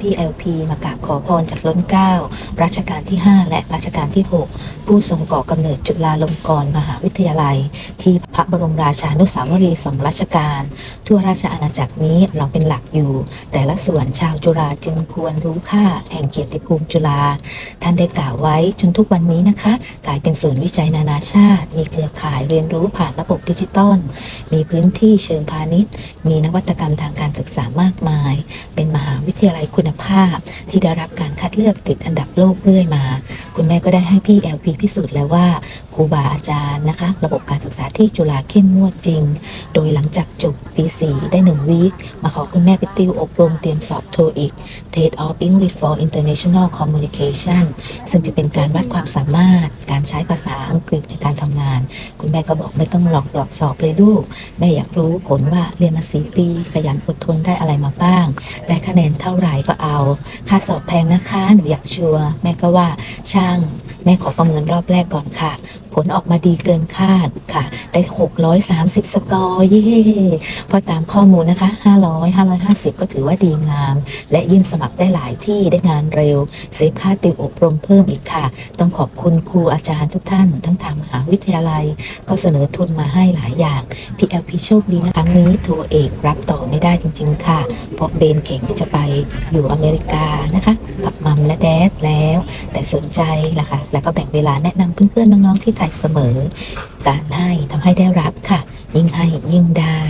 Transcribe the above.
พี่ LP มากราบขอพรจากล้นเกล้ารัชกาลที่ 5 และรัชกาลที่ 6 ผู้ทรงก่อกำเนิดจุฬาลงกรณ์มหาวิทยาลัย ที่พระบรมราชานุสาวรีย์สองรัชกาลทั่วราชอาณาจักรนี้เราเป็นหลักอยู่ แต่ละส่วนชาวจุฬาจึงควรรู้ค่าแห่งเกียรติภูมิจุฬาท่านได้กล่าวไว้จนทุกวันนี้นะคะ กลายเป็นศูนย์วิจัยนานาชาติ มีเครือข่ายเรียนรู้ผ่านระบบดิจิตอลมีพื้นที่เชิงพาณิชย์ มีนวัตกรรมทางการศึกษามากมาย เป็นมหาวิทยาลัยคุณภาพ ที่ได้รับการคัดเลือกติดอันดับโลกเรื่อยมา คุณแม่ก็ได้ให้พี่ LP พิสูจน์แล้วว่า ครูบาอาจารย์นะคะ ระบบการศึกษาที่จุฬาเข้มงวดจริง โดยหลังจากจบปี4ได้1วีคมาขอคุณแม่ไปติวอบรมเตรียมสอบโทอีก TED of English for International Communication ซึ่งจะเป็นการวัดความสามารถ การใช้ภาษาอังกฤษในการทำงาน คุณแม่ก็บอกไม่ต้องหลอกหลอกสอบเลยลูก แม่อยากรู้ผลว่าเรียนมาสีปีขยันอดทนได้อะไรมาบ้าง ได้คะแนนเท่าไหร่ก็เอา ค่าสอบแพงนะคะ หนูอยากชัวร์แม่ก็ว่าช่าง แม่ขอประเมินรอบแรกก่อนค่ะ ผลออกมาดีเกินคาดค่ะ ได้ 630 สกอร์เย่เพอตามข้อมูลนะคะ 500 550 ก็ถือว่าดีงาม และยื่นสมัครได้หลายที่ได้งานเร็ว เซฟค่าติวอบรมเพิ่มอีกค่ะ ต้องขอบคุณครูอาจารย์ทุกท่าน ทั้งทางมหาวิทยาลัย ก็เสนอทุนมาให้หลายอย่าง PLP โชคดีนะครั้งนี้โทรเอกรับต่อไม่ได้จริง ๆ ค่ะ เพราะเบนเข่งจะไปอยู่อเมริกานะคะ กับมัมและแดดแล้ว แต่สนใจล่ะค่ะแล้วก็แบ่งเวลาแนะนำเพื่อนๆน้องๆที่ไทยเสมอ การให้ทำให้ได้รับค่ะ ยิ่งให้ยิ่งได้